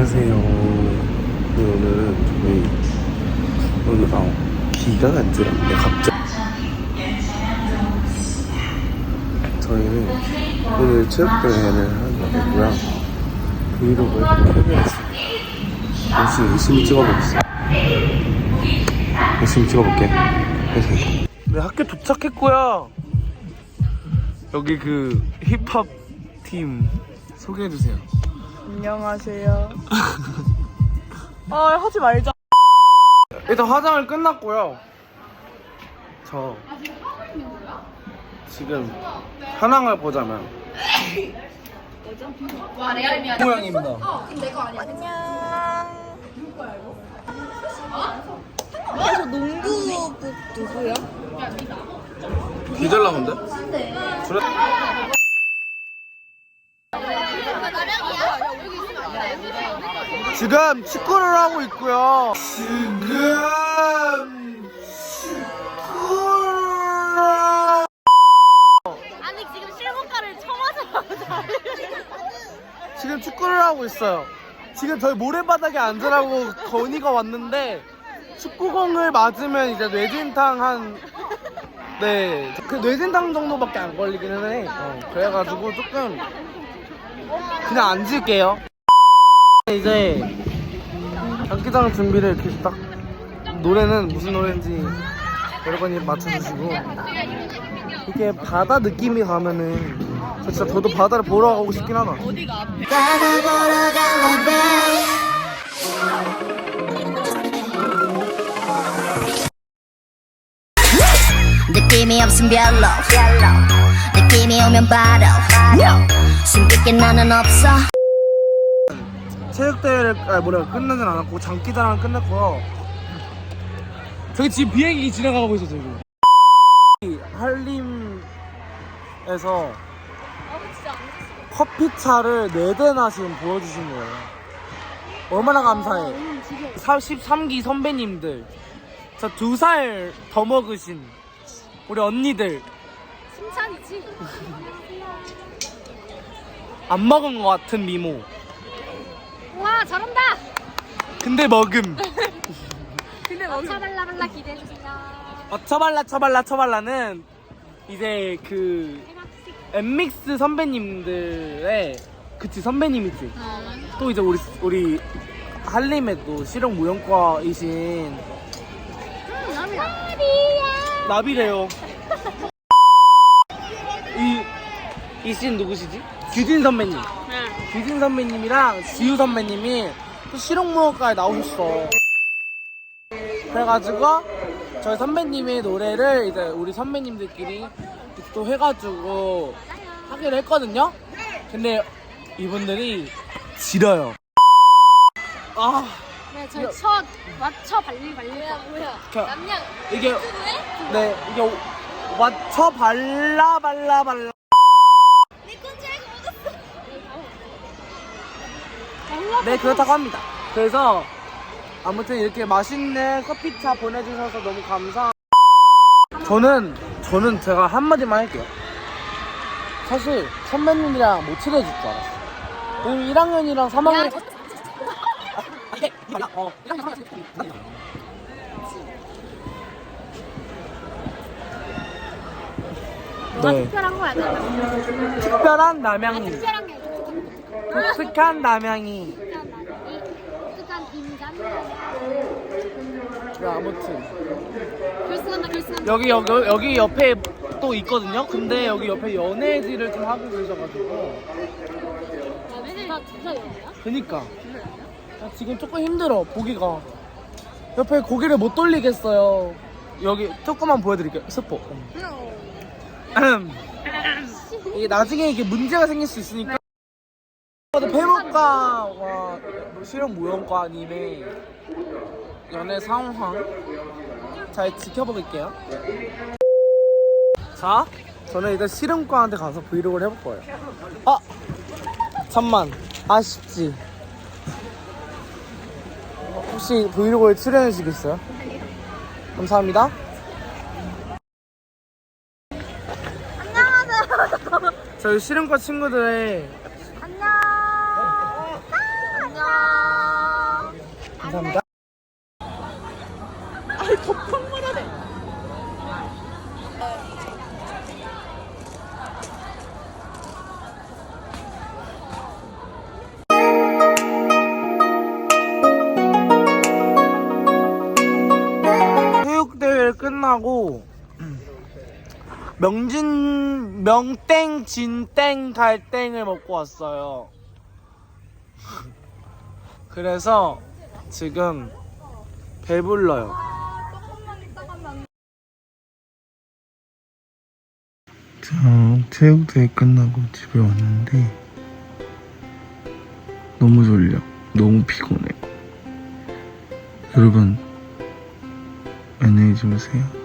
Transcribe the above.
안녕하세요. 그 오늘은 저희 오늘 아 귀가 간지럽네 갑자기. 저희는 오늘 체육대회를 하는 날이고요. 브이로그에 캡처했습니다. 열심히 열심히 찍어보겠습니다. 열심히 찍어볼게. 열심히. 학교 도착했고요. 여기 그 힙합 팀 소개해주세요. 안녕하세요. 아 하지 말자. 일단 화장을 끝났고요. 저 지금 현황을 보자면 모양입니다. 아, 저 농구부 누구야? 기절나는데? 그래? 지금 축구를 하고 있고요. 지금 축구를 아니 지금 실무과를 처맞아 지금 축구를 하고 있어요. 지금 저희 모래바닥에 앉으라고 건이가 왔는데 축구공을 맞으면 이제 뇌진탕 한 네, 그 뇌진탕 정도밖에 안 걸리기는 해. 어, 그래가지고 조금 그냥 앉을게요. 이제 경기장 준비를 이렇게 딱 노래는 무슨 노래인지 여러분이 맞춰주시고 이게 바다 느낌이 가면은 저 진짜 저도 바다를 보러 가고 싶긴 하다. 느낌이 없음 별로. 느낌이 오면 바로. 숨길 게 나는 없어 체육대회를 아 뭐래 끝나진 않았고 장기자랑은 끝냈고요. 저기 지금 비행기 지나가고 있어 지금. 한림에서 커피차를 네 대나 지금 보여주신 거예요. 얼마나 감사해. 43기 선배님들, 저 두 살 더 먹으신 우리 언니들 칭찬이지 안 먹은 것 같은 미모. 와 잘한다! 근데 먹음. 근데 뭐 차발라발라 기대해주세요. 어, 처발라 처발라 처발라는 이제 그 엠믹스 선배님들의 그치 선배님이지. 또 이제 우리 우리 한림의 또 실용 무용과이신 음 남이야. 나비래요. 이 이신 누구시지? 규진 선배님 규진 선배님이랑 지우 선배님이 또 실용무용과에 나오셨어 그래가지고 저희 선배님의 노래를 이제 우리 선배님들끼리 또 해가지고 하기로 했거든요. 근데 이분들이 지려요. 아 네 저희 첫 맞춰 발리 발리 뭐야 겨- 남양 이게 네 이게 맞춰 발라 발라 발라. 네 그렇다고 합니다. 그래서 아무튼 이렇게 맛있는 커피차 보내주셔서 너무 감사. 저는 저는 제가 한마디만 할게요. 사실 선배님이랑 못 친해질 줄 알았어. 왜냐면 1학년이랑 3학년. 어, 1학년 3학년. 뭐가 네. 특별한 거야 특별한 남양이. 특별한 게 독특한 남양이. 인간 야, 아무튼. 글쓰간다 글쓰간다 여기 여기 여기 옆에 또 있거든요. 근데 여기 옆에 연애질을 좀 하고 계셔가지고. 얘네들 다 진짜 연애야? 그니까. 나 지금 조금 힘들어 보기가. 옆에 고개를 못 돌리겠어요. 여기 조금만 보여드릴게요. 스포. 이게 나중에 이게 문제가 생길 수 있으니까. 배목과와 실용 무용과님의 연애 상황 잘 지켜보겠게요. 자, 저는 일단 실용과한테 가서 브이로그를 해볼 거예요. 아, 잠만, 아쉽지. 혹시 브이로그에 출연해 주시겠어요? 감사합니다. 안녕하세요 저희 실용과 친구들의 끝나고 명진 명땡 진땡 갈땡을 먹고 왔어요. 그래서 지금 배불러요. 자, 체육대회 끝나고 집에 왔는데 너무 졸려. 너무 피곤해. 여러분 안녕히 주무세요.